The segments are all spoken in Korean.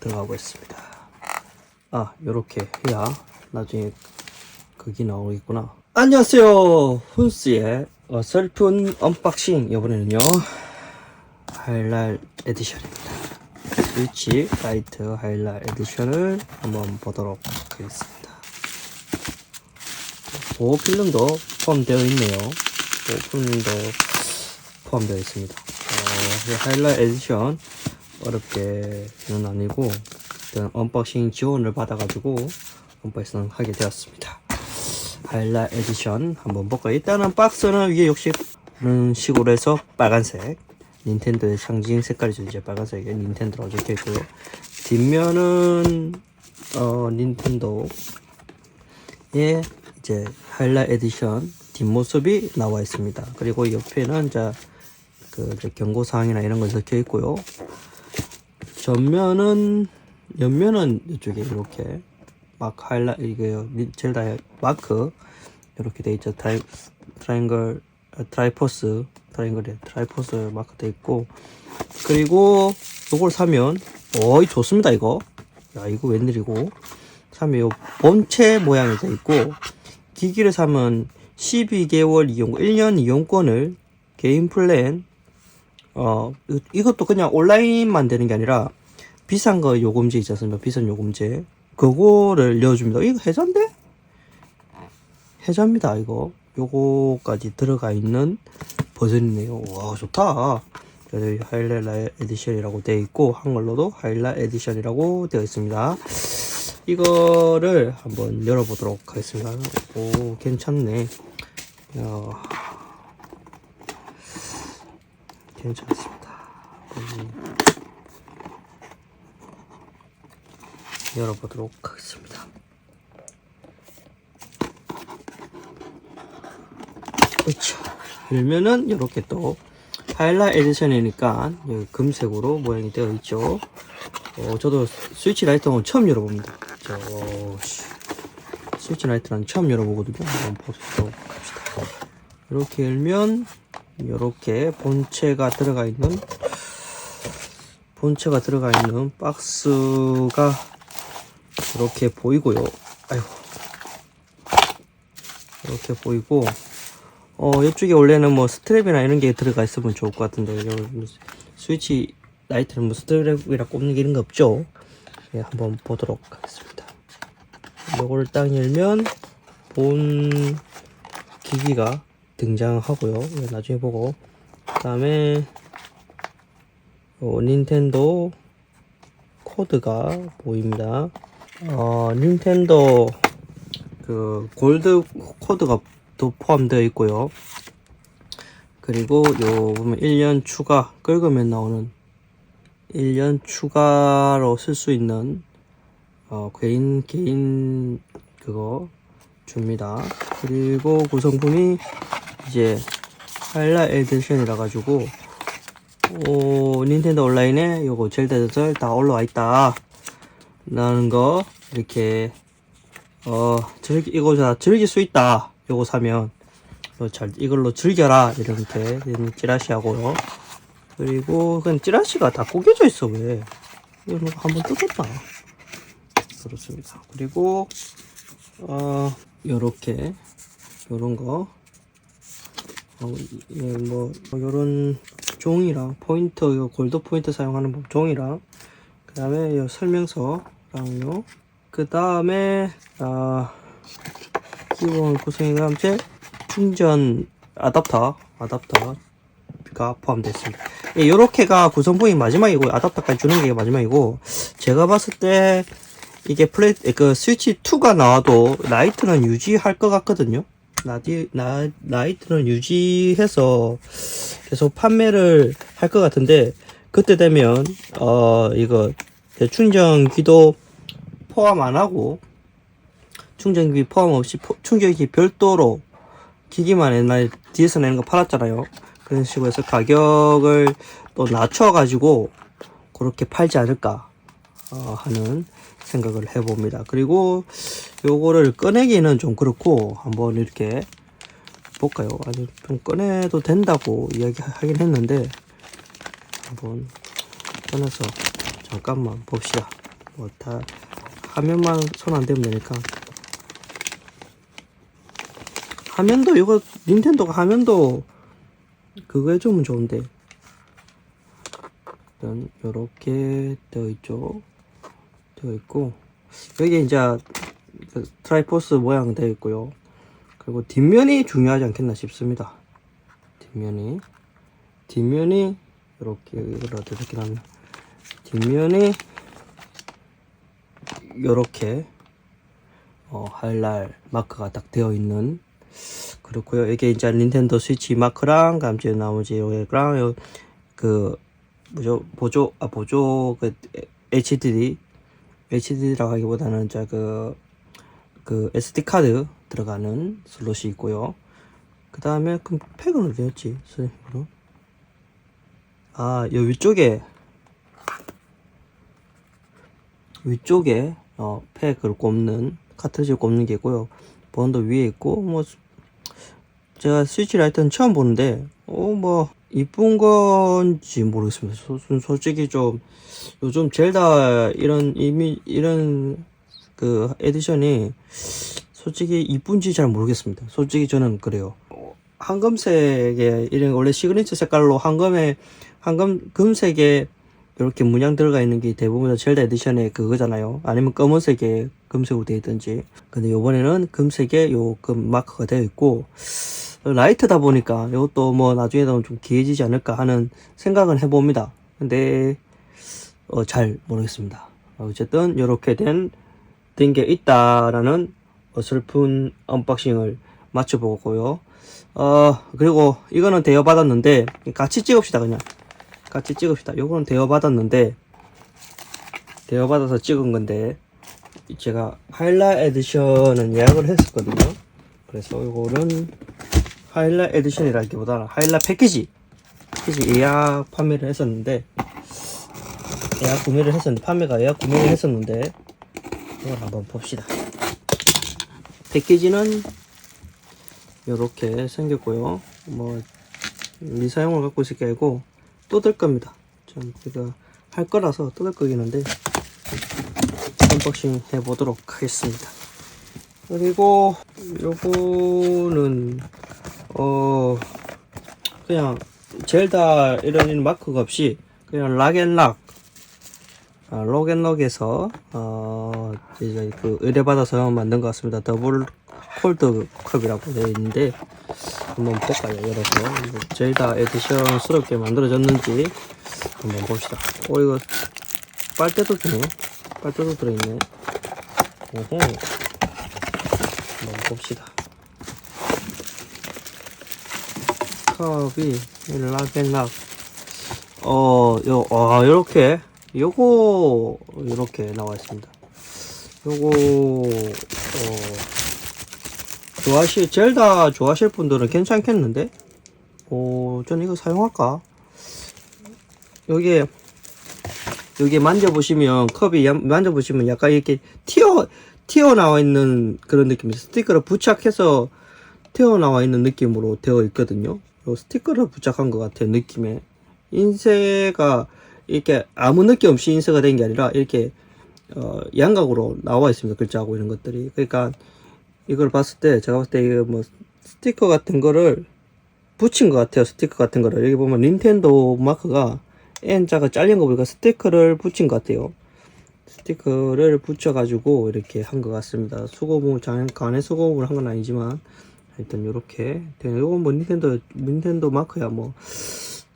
들어가고 있습니다. 아, 요렇게 해야 나중에 그게 나오겠구나. 안녕하세요. 훈스의 어설픈 언박싱. 이번에는요, 하이랄 에디션입니다. 스위치 라이트 하이랄 에디션을 한번 보도록 하겠습니다. 보호 필름도 포함되어 있네요. 보호 필름도 포함되어 있습니다. 어, 이 하이랄 에디션 어렵게는 아니고 일단 언박싱 지원을 받아가지고 언박싱 하게 되었습니다. 하이라 에디션 한번 볼까요? 일단은 박스는 위에 역시 이런 식으로 해서 빨간색 닌텐도의 상징 색깔이죠. 이제 빨간색에 닌텐도라고 적혀 있고요. 뒷면은 어 닌텐도의 이제 하이라 에디션 뒷모습이 나와 있습니다. 그리고 옆에는 자그 이제 경고 사항이나 이런 거 적혀 있고요 전면은 옆면은 이쪽에 이렇게 마크 하이라 이게요 젤다 마크 이렇게 돼 있죠. 트라이 트라이앵글 아, 트라이포스 트라이앵글에 트라이포스 마크 돼 있고. 그리고 요걸 사면 어이 좋습니다 이거. 야 이거 웬일이고. 사면 요 본체 모양이 돼 있고 기기를 사면 12개월 이용 1년 이용권을 개인 플랜 어 이- 이것도 그냥 온라인만 되는 게 아니라 비싼 거 요금제 있지 않습니까? 비싼 요금제. 그거를 넣어줍니다. 이거 해자인데 해자입니다 이거. 요거까지 들어가 있는 버전이네요. 와 좋다. 하일라 에디션이라고 되어 있고 한글로도 하일라 에디션이라고 되어 있습니다. 이거를 한번 열어보도록 하겠습니다. 오 괜찮네. 야, 괜찮습니다 음, 열어보도록 하겠습니다 그렇죠. 열면은 이렇게 또 하이라 에디션이니까 금색으로 모양이 되어 있죠. 어, 저도 스위치 라이트는 처음 열어봅니다. 저 씨, 스위치 라이트는 처음 열어보거든요. 한번 보도록 합시다. 이렇게 열면 이렇게 본체가 들어가 있는 본체가 들어가 있는 박스가 이렇게 보이고요. 아이고. 이렇게 보이고 어 이쪽에 원래는 뭐 스트랩이나 이런 게 들어가 있으면 좋을 것 같은데 뭐 스위치 라이트는 뭐 스트랩이라 꼽는 게 이런 거 없죠? 예 한번 보도록 하겠습니다. 요거를 딱 열면 본 기기가 등장하고요 예, 나중에 보고 그 다음에 어, 닌텐도 코드가 보입니다 어 닌텐도 그 골드 코드가 또 포함되어 있고요. 그리고 요 보면 1년 추가 긁으면 나오는 1년 추가로 쓸 수 있는 어, 개인 개인 그거 줍니다. 그리고 구성품이 이제 하이라 에디션이라 가지고 오, 닌텐도 온라인에 요거 젤다저절 다 올라와 있다. 라는 거 이렇게 어 즐기 이거 자 즐길 수 있다. 요거 사면. 어, 잘 이걸로 즐겨라. 이렇게 된 찌라시하고요. 그리고 그냥 찌라시가 다 구겨져 있어 왜? 이거 누가 한번 뜯었다 그렇습니다. 그리고 어 요렇게 요런 거 어, 예, 뭐, 뭐 요런 종이랑 포인트 요 골드 포인트 사용하는 법 종이랑 그 다음에 요 설명서랑요. 그 다음에 아 기본 구성의 감체 충전 아답터 아답터가 포함되어 있습니다. 예, 요렇게가 구성품이 마지막이고 아답터까지 주는 게 마지막이고 제가 봤을 때 이게 플레이 그 스위치 2가 나와도 라이트는 유지할 것 같거든요 나디 나 라이트는 유지해서 계속 판매를 할 것 같은데 그때 되면 어 이거 충전기도 포함 안 하고 충전기 포함 없이 포- 충전기 별도로 기기만 옛날 뒤에서 내는 거 팔았잖아요. 그런 식으로 해서 가격을 또 낮춰 가지고 그렇게 팔지 않을까 어, 하는 생각을 해봅니다. 그리고 요거를 꺼내기는 좀 그렇고 한번 이렇게 볼까요? 아니 좀 꺼내도 된다고 이야기하긴 했는데 한번 꺼내서 잠깐만 봅시다. 뭐 다 화면만 손 안 대면 되니까 화면도 이거 닌텐도가 화면도 그거 해주면 좋은데 일단 요렇게 되어 있죠 되어 있고 여기 이제 그 트라이포스 모양 되어 있고요. 그리고 뒷면이 중요하지 않겠나 싶습니다. 뒷면이. 뒷면이 이렇게 이걸 어떻게 하면 뒷면이 요렇게 어, 할랄 마크가 딱 되어 있는. 그렇고요. 이게 이제 닌텐도 스위치 마크랑 감지 나머지 요거랑 요, 그 뭐죠? 보조 아 보조 그 HDD HDD라고 하기보다는 저그 그 SD 카드 들어가는 슬롯이 있고요. 그 다음에 그 팩은 어디였지? 선생님으로 아, 요 위쪽에 위쪽에 어, 팩을 꼽는 카트리지를 꼽는 게 있고요. 번도 위에 있고 뭐 제가 스위치 라이트는 처음 보는데 어뭐 이쁜 건지 모르겠습니다. 솔직히 좀 요즘 젤다 이런 이미 이런 그 에디션이 솔직히 이쁜지 잘 모르겠습니다. 솔직히 저는 그래요. 황금색에 이런 원래 시그니처 색깔로 황금에 황금 금색에 이렇게 문양 들어가 있는 게 대부분 젤다 에디션의 그거잖아요. 아니면 검은색에 금색으로 되어 있든지. 근데 요번에는 금색에 요 금 마크가 되어 있고 라이트다 보니까 이것도 뭐 나중에 되면 좀 기해지지 않을까 하는 생각은 해봅니다. 근데 어, 잘 모르겠습니다. 어쨌든 이렇게 된 된 게 있다라는 어설픈 언박싱을 마쳐보고요. 어 그리고 이거는 대여 받았는데 같이 찍읍시다 그냥 같이 찍읍시다. 요거는 대여 받았는데 대여 받아서 찍은 건데 제가 하일라 에디션은 예약을 했었거든요. 그래서 요거는 하일라 에디션이라기보다는 하일라 패키지 패키지 예약 판매를 했었는데 예약 구매를 했었는데 판매가 예약 구매를 했었는데 이걸 한번 봅시다. 패키지는 이렇게 생겼고요. 뭐 미사용을 갖고 있을 게 아니고 뜯을 겁니다. 전 제가 할 거라서 뜯을 거긴 한데 언박싱 해보도록 하겠습니다. 그리고 요거는 어 그냥 젤다 이런 마크가 없이 그냥 락앤락 아, 록앤록에서 어 이제 그 의뢰받아서 만든 것 같습니다. 더블 콜드 컵이라고 되어 있는데 한번 볼까요? 열어서 이거 젤다 에디션스럽게 만들어졌는지 한번 봅시다. 어 이거 빨대도 주네. 빨대도 들어있네. 오호. 한번 봅시다. 컵이 락앤락 어, 요, 아, 요렇게, 요거, 요렇게 나와 있습니다. 요거, 어, 좋아하실, 젤다 좋아하실 분들은 괜찮겠는데? 어, 저는 이거 사용할까? 여기에, 여기 만져보시면, 컵이 야- 만져보시면 약간 이렇게 튀어, 튀어나와 있는 그런 느낌이 스티커를 부착해서 튀어나와 있는 느낌으로 되어 있거든요. 요 스티커를 부착한 것 같아요, 느낌에. 인쇄가 이렇게 아무 느낌 없이 인쇄가 된 게 아니라 이렇게 어, 양각으로 나와 있습니다. 글자하고 이런 것들이. 그러니까 이걸 봤을 때 제가 봤을 때 이거 뭐 스티커 같은 거를 붙인 것 같아요. 스티커 같은 거를 여기 보면 닌텐도 마크가 N자가 잘린 거 보니까 스티커를 붙인 것 같아요. 스티커를 붙여가지고 이렇게 한 것 같습니다. 수고봉 잠깐의 수고봉을 한 건 아니지만 하여튼 이렇게 이건 뭐 닌텐도 닌텐도 마크야 뭐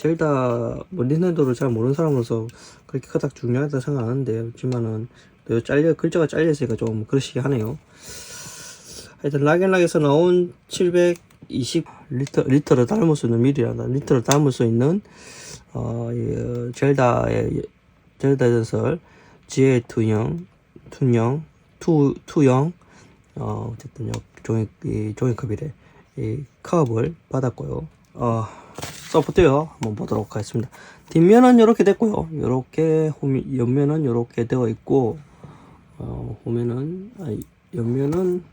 젤다 뭐 닌텐도를 잘 모르는 사람으로서 그렇게 그닥 중요하다 생각 안 하는데 그렇지만은 또 잘려 글자가 잘려 있으니까 좀 그러시게 하네요. 하여튼 락앤락에서 나온 720 리터 리터를 담을 수 있는 밀이란다 리터를 담을 수 있는 어 이, 젤다의 젤다 전설 GA 투영 투영 투 투영 어 어쨌든 요 종이 이 종이컵이래 이 컵을 받았고요. 어 소프트웨어 한번 보도록 하겠습니다. 뒷면은 이렇게 됐고요. 이렇게 홈 옆면은 이렇게 되어 있고 어 후면은 아니 옆면은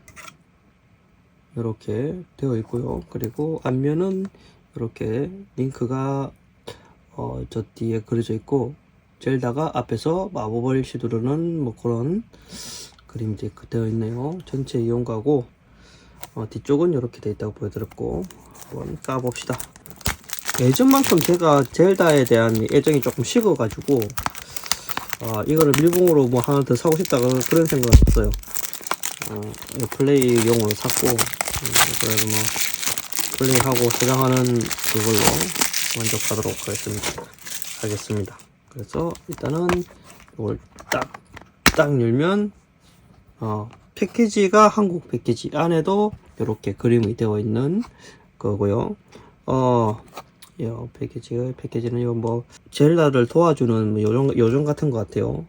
이렇게 되어 있고요. 그리고 앞면은 이렇게 링크가 어 저 뒤에 그려져 있고 젤다가 앞에서 마법을 휘두르는 뭐 그런 그림이 되어 있네요. 전체 이용가고 어, 뒤쪽은 이렇게 되어 있다고 보여드렸고 한번 까봅시다. 예전만큼 제가 젤다에 대한 애정이 조금 식어가지고 아 이거를 밀봉으로 뭐 하나 더 사고 싶다 그런 생각은 없어요. 어, 플레이용으로 샀고 음, 그래서 뭐 플레이하고 저장하는 그걸로 만족하도록 하겠습니다. 하겠습니다. 그래서 일단은 이걸 딱, 딱 열면, 어, 패키지가 한국 패키지 안에도 이렇게 그림이 되어 있는 거고요. 어, 이 패키지, 패키지는 이거 뭐, 젤다를 도와주는 뭐 요정, 요정 같은 것 같아요.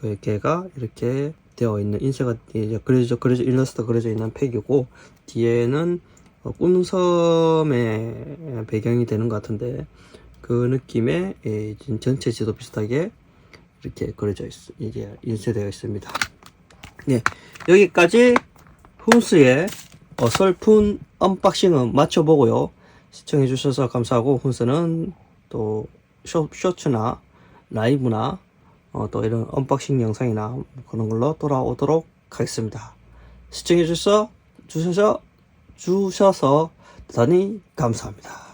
그, 걔가 이렇게 되어 있는 인쇄가 이제 그려져, 그려져, 일러스트 그려져 있는 팩이고, 뒤에는 어, 꿈섬의 배경이 되는 것 같은데, 그 느낌의 예, 전체 지도 비슷하게 이렇게 그려져 있, 이게 인쇄되어 있습니다. 네, 여기까지 훈스의 어설픈 언박싱은 마쳐보고요. 시청해 주셔서 감사하고 훈스는 또 쇼, 쇼츠나 라이브나 어, 또 이런 언박싱 영상이나 그런 걸로 돌아오도록 하겠습니다. 시청해 주셔서 주셔서 주셔서 대단히 감사합니다.